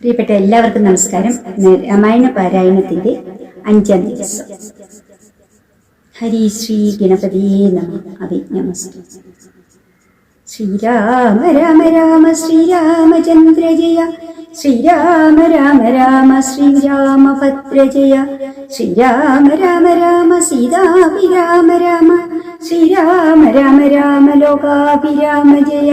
പ്രിയപ്പെട്ട എല്ലാവർക്കും നമസ്കാരം. രാമായണ പാരായണത്തിന്റെ അഞ്ചാം ദിവസം. ഹരി ശ്രീ ഗണപതിയെ നമ. അഭിജ്ഞമസ്തു ശ്രീരാമ രാമ രാമ ശ്രീരാമചന്ദ്ര ജയ. ശ്രീരാമ രാമ രാമ ശ്രീരാമഭദ്ര ശ്രീരാമ രാമ രാമ സീതാഭിരാമ രാമ. ശ്രീരാമ രാമ രാമ ലോകാഭിരാമ ജയ.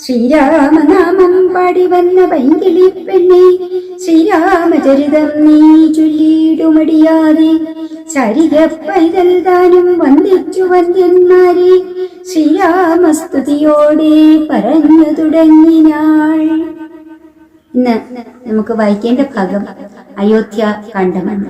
ശ്രീരാമനാമം പാടി വന്ന പൈങ്കിളി പെണ്ണെ ശ്രീരാമചരിതം നീ ചൊല്ലിയിടുമടിയാതെ ചരിക പൈതൽ താനും വന്ദിച്ചു വന്ദ്യന്മാരെ ശ്രീരാമസ്തുതിയോടെ പറഞ്ഞു തുടങ്ങിനാൾ. ഇന്ന് നമുക്ക് വായിക്കേണ്ട ഭാഗം അയോധ്യ കണ്ടമാണ്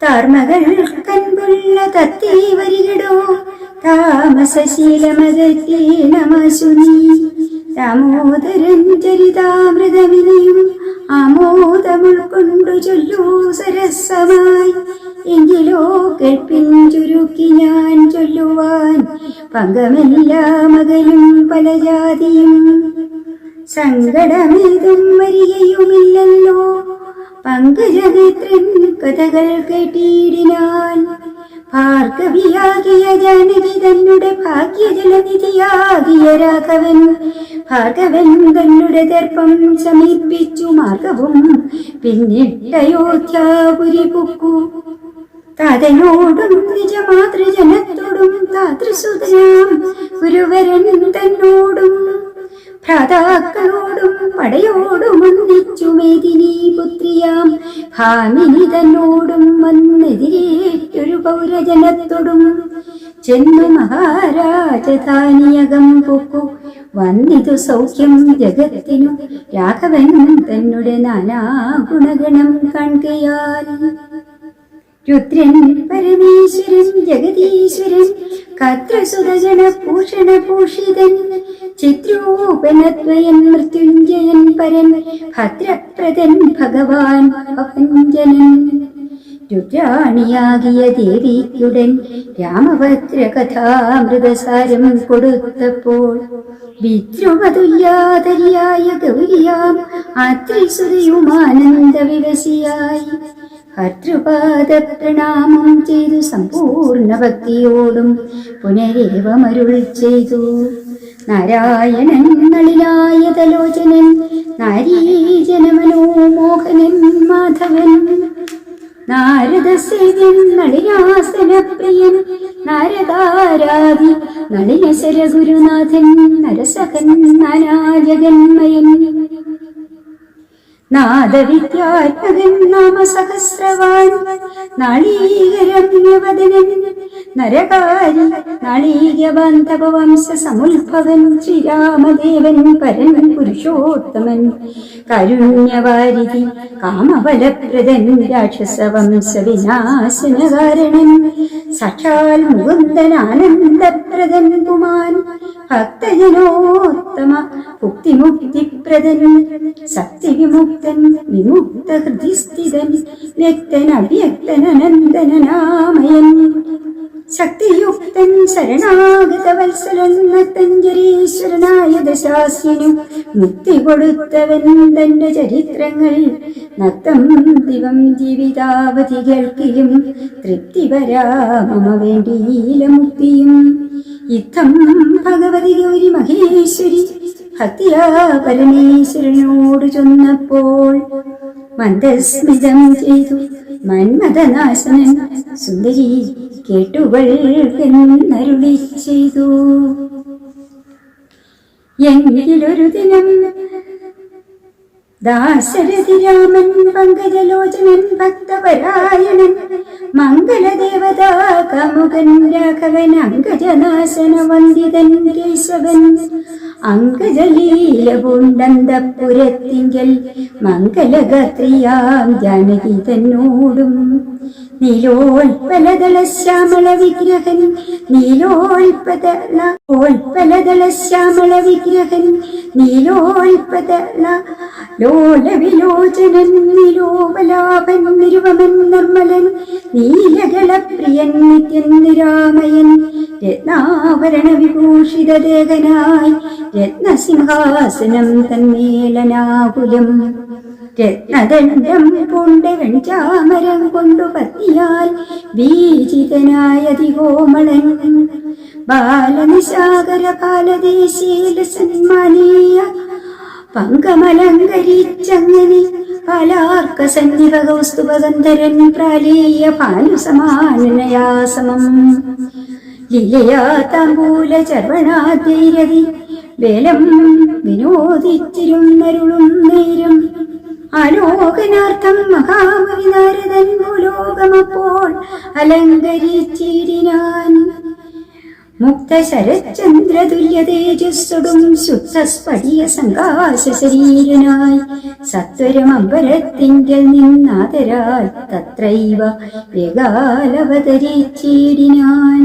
താർമകൾ കൺപുള്ള തത്തി വരികടോ താമസശീലമകറ്റേ നമസുനി ദാമോദരൻ ചരിതാമൃതവിനയും ആമോദമുൾക്കൊണ്ടു ചൊല്ലൂ സരസമായി. എങ്കിലോ കേൾപ്പിൻ ഞാൻ ചൊല്ലുവാൻ പങ്കമെല്ലാ മകലും പല ജാതിയും സങ്കടമേതും വരികയുമില്ലല്ലോ. പങ്കജനേത്രൻ കഥകൾ കേട്ടിടിനാൻ. ഭാർഗവിയാകിയ ജാനകി തന്നുടെ ഭാഗ്യജലനിധിയാകിയ രാഘവൻ ഭാർഗവൻ തന്നുടെ ദർപ്പം സമീപിച്ചു മാർഗവും പിന്നിട്ടയോധ്യാപുരി പുക്കു. തതയോടും നിജമാതൃജനത്തോടും താതൃസുതനാം. ഗുരുവരൻ തന്നോടും ഭ്രാതാക്കളോടും പടയോടും ഒന്നിച്ചു മേദിനി പുത്രിയാം. ഭാമിനി തന്നോടും വന്നെതിരേറ്റൊരു പൗരജനത്തോടും ചെന്നു മഹാരാജധാനിയകം പൊക്കു. വന്നിതു സൗഖ്യം ജഗത്തിനു രാഘവൻ തന്നെ നാനാ ഗുണഗണം കാണുകയാൽ രുദ്രൻ പരമേശ്വരൻ ജഗദീശ്വരൻ കത്രസുതജന ചിത്രൂപനത്വയൻ മൃത്യുഞ്ജയൻ പരൻ ഭദ്രപ്രദൻ ഭഗവാൻ ഭവഞ്ജനൻ. രുദ്രാണിയാകിയ ദേവിക്കുടൻ രാമഭദ്ര കഥാമൃതസാരം കൊടുത്തപ്പോൾ വിദ്രുമതുല്യാതരിയായ ഗൗരിയാം ആത്രിസുതയുമാനന്ദ വിവശിയായി ഭർത്തൃപാദ പ്രണാമം ചെയ്തു സമ്പൂർണ ഭക്തിയോടും പുനരേവമരുൾ ചെയ്തു. നാരായണൻ നളിനായ തലോചനൻ നാരീജനമനോ മോഹനൻ മാധവൻ. പ്രിയൻ നാരദാരാധി നളിനശര ഗുരുനാഥൻ നരസകൻ നാനാജഗന്മയൻ. നാദവിദ്യാത്മകൻ നാമസഹസ്രവാൻ നാളീകരമ്യവദനൻ നരകാരി നാളീകബാന്ധവംശ സമുത്ഭവൻ ശ്രീരാമദേവൻ പരൻ പുരുഷോത്തമൻ കരുണ്യവാരിധി കാമബലപ്രദൻ രാക്ഷസവംശ വിനാശനകാരണൻ സാക്ഷാൽ മുകുന്ദൻ ആനന്ദപ്രദൻ പുമാൻ ഭക്തജനോത്തമ ഭുക്തിമുക്തിപ്രദൻ സത്യവിമുക്തൻ വിമുക്ത ഹൃദിസ്ഥിതൻ വ്യക്തൻ അവ്യക്തൻ അനന്തനാമയൻ ശക്തിയുക്തൻ ശരണാഗത വത്സലൻ നത്തഞ്ജരീശ്വരനായ ദശാസ്യനു മുക്തി കൊടുത്തവൻ തന്റെ ചരിത്രങ്ങൾ. നത്തം ദിവം ജീവിതാവധി കേൾക്കിലും തൃപ്തി വരാമ വേണ്ടിയില മുക്തിയും യുദ്ധം ഭഗവതി ഗൗരി മഹേശ്വരി ഭക്തിയാ പരമേശ്വരനോട് ചൊന്നപ്പോൾ മന്ദസ്മിതം ചെയ്തു. മന്മഥനാശനൻ സുന്ദരി കേട്ടുകൾക്കെന്നരുളി ചെയ്തു. എങ്കിലൊരു ദിനം ദാശരഥി രാമൻ പങ്കജലോചനൻ ഭക്തപരായണൻ മംഗളദേവതാ കമുകൻ രാഘവൻ അങ്കജനാശന വന്ദിതൻ കേശവൻ അങ്കജലീലപുണ്ടന്തപുരത്തിങ്കൽ മംഗലഗത്രിയാം ജാനകി തന്നോടും നീലോൽപ്പലതള ശ്യാമള വിഗ്രഹൻ നീലോൽപദള ഓൽപലദള ശ്യാമള വിഗ്രഹൻ നീലോൽപദള ലോല വിലോചനൻ നിലോപലാപൻ നിരുപമൻ നിർമ്മലൻ നീലകളപ്രിയൻ നിത്യൻ നിരാമയൻ രത്നാഭരണ വിഭൂഷിതദേഹനായി രത്നസിംഹാസനം തന്മേലനാകുലം. രത്നദണ്ഡം കൊണ്ട് വെഞ്ചാമരം കൊണ്ടു പത്തിയാൽ ബീജിതനായതികോമളൻ ബാലനിസാഗര ബാലദേശീല സന്മാനീയ പങ്കമലങ്കരിച്ചങ്ങനെ പാലാർക്ക സന്നിധ പ്രാലേയ പ്രാലീയ ഭാനുസമാനനയാസമം ലീലയാ താമ്പൂല ചർവണാധീരതി വേലം വിനോദിച്ചിരുന്നരുളും നേരം ആലോകനാർത്ഥം മഹാമുനി നാരദൻ ഭൂലോകമപ്പോൾ അലങ്കരിച്ചിടിനാൻ. മുക്ത ശരചന്ദ്രതുല്യ തേജസ്സുടും ശുദ്ധസ്ഫടിയ സങ്കാശ ശരീരനായി സത്വരം അമ്പരത്തിങ്കൽ നിന്നാതരാൽ തത്രൈവ വ്യകാലവതരിച്ചീടിനാൻ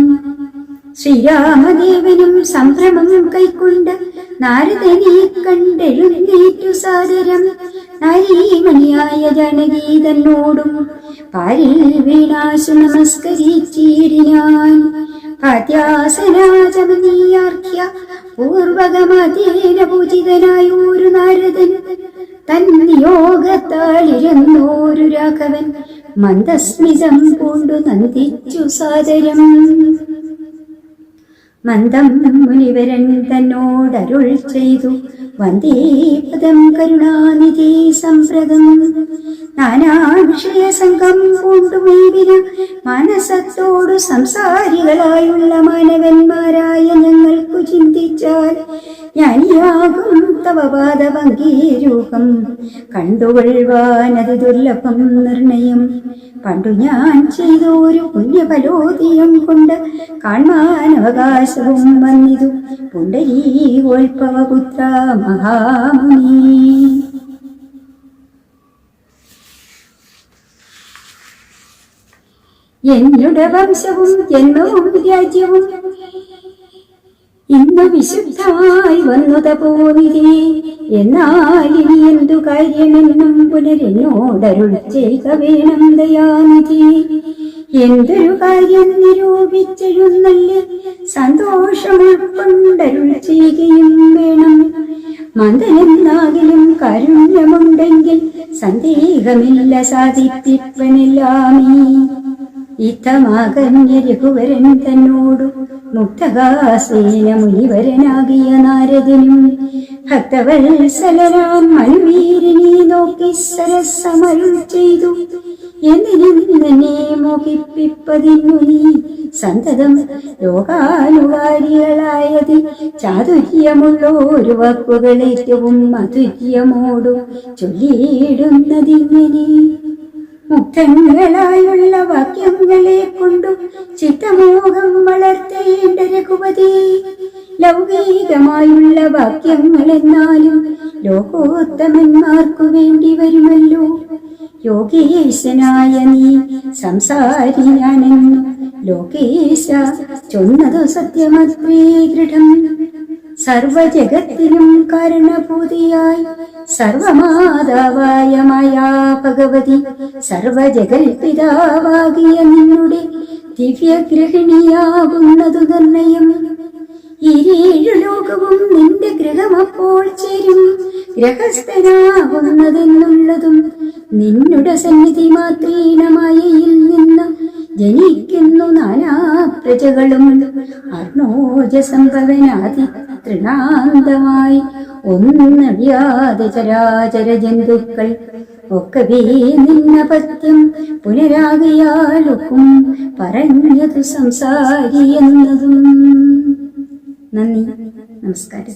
ശ്രീരാമദേവനും സംഭ്രമം കൈക്കൊണ്ട് നാരദനെ കണ്ടെഴുന്നേറ്റു സാദരം. നാരീമണിയായ ജനകീ പാരിൽ വീണാശു നമസ്കരിച്ചിടിനാൻ. പൂജിതനായ ഒരു നാരദൻ. തൻ നിയോഗത്താലിരുന്നോരു രാഘവൻ. മന്ദസ്മിതം പൂണ്ടു നന്ദിച്ചു സാദരം. മന്ദം മുനിവരൻ തന്നോടരുൾ ചെയ്തു. വന്ദേ പദം കരുണാനിധി സംപ്രദം നാനാ വിഷയ സംഘം പൂണ്ടുമേവിന മനസത്തോടു സംസാരികളായുള്ള മാനവന്മാരായ ഞങ്ങൾക്കു ചിന്തിച്ചാൽ ജ്ഞാനിയാകും തവ പാദഭംഗീരൂപം കണ്ടുകൊള്ളുവാനത് ദുർലഭം നിർണയം. പണ്ടു ഞാൻ ചെയ്ത ഒരു പുണ്യഫലോദിയം കൊണ്ട് കാണാൻ അവകാശവും വന്നിതു പുണ്ടരീകോൽപവപുത്ര മഹാമുനി. എന്നുടെ വംശവും ജന്മവും രാജ്യവും ഇന്ന് വിശുദ്ധമായി വന്നുത പോനിരേ എന്നാൽ ഇനി എന്തു കാര്യമെന്നും പുനരെന്നോടരുൾ ചെയ്ത വേണം ദയാനിധി. എന്തൊരു കാര്യം നിരൂപിച്ചെഴുന്നല്ല സന്തോഷം ചെയ്യുകയും വേണം. മന്ദനെന്നാകിലും കാരുണ്യമുണ്ടെങ്കിൽ സന്ദേഹമില്ല സാധിപ്പനില്ലാമീ ഇത്തമാകന്യ രഘുവരൻ തന്നോടു മുക്തകാസേന നാരദനും ഭക്തവത്സലരാം മനുവീരനെ നോക്കി സരസമരുൾ ചെയ്തു. എന്തിനും തന്നെ മോഹിപ്പിപ്പതിനു നീ സന്തതം ലോകാനുകാരികളായത് ചാതുര്യമുള്ളോരു വാക്കുകൾ ഏറ്റവും മധുര്യമോടും ചൊല്ലിയിടുന്നതിങ്ങനെ മുക്തങ്ങളായുള്ള വാക്യങ്ങളെ കൊണ്ടു ചിത്തമോഹം വളർത്തേണ്ട രഘുപതി. ലൗകികമായുള്ള വാക്യങ്ങൾ എന്നാലും ലോകോത്തമന്മാർക്കു വേണ്ടി വരുമല്ലോ. യോഗേശനായ നീ സംസാരി ഞാനെന്നു ലോകേശ ചൊന്നതു സത്യമത്രേ ദൃഢം. സർവജഗത്തിനും കാരണഭൂതിയായി സർവമാതാവായ മായാ ഭഗവതി സർവജഗൽപിതാവാകിയ നിന്നുടെ ദിവ്യഗ്രഹിണിയാകുന്നതു നിർണയം. ഇരേഴു ലോകവും നിന്റെ ഗൃഹമപ്പോൾ ചേരും. ഗ്രഹസ്ഥനാകുന്നതെന്നുള്ളതും നിന്നുടെ സന്നിധി മാത്രീണമായയിൽ നിന്ന് ജനിക്കുന്നു നാനാ പ്രജകളും. അർണോജ തൃണാന്തമായി ഒന്നടിയാതെ ചരാചര ജന്തുക്കൾ ഒക്കവേ നിന്ന പത്യം പുനരാകിയാലൊക്കും പറഞ്ഞതു സംസാരി എന്നതും നന്ദി. നമസ്കാരം.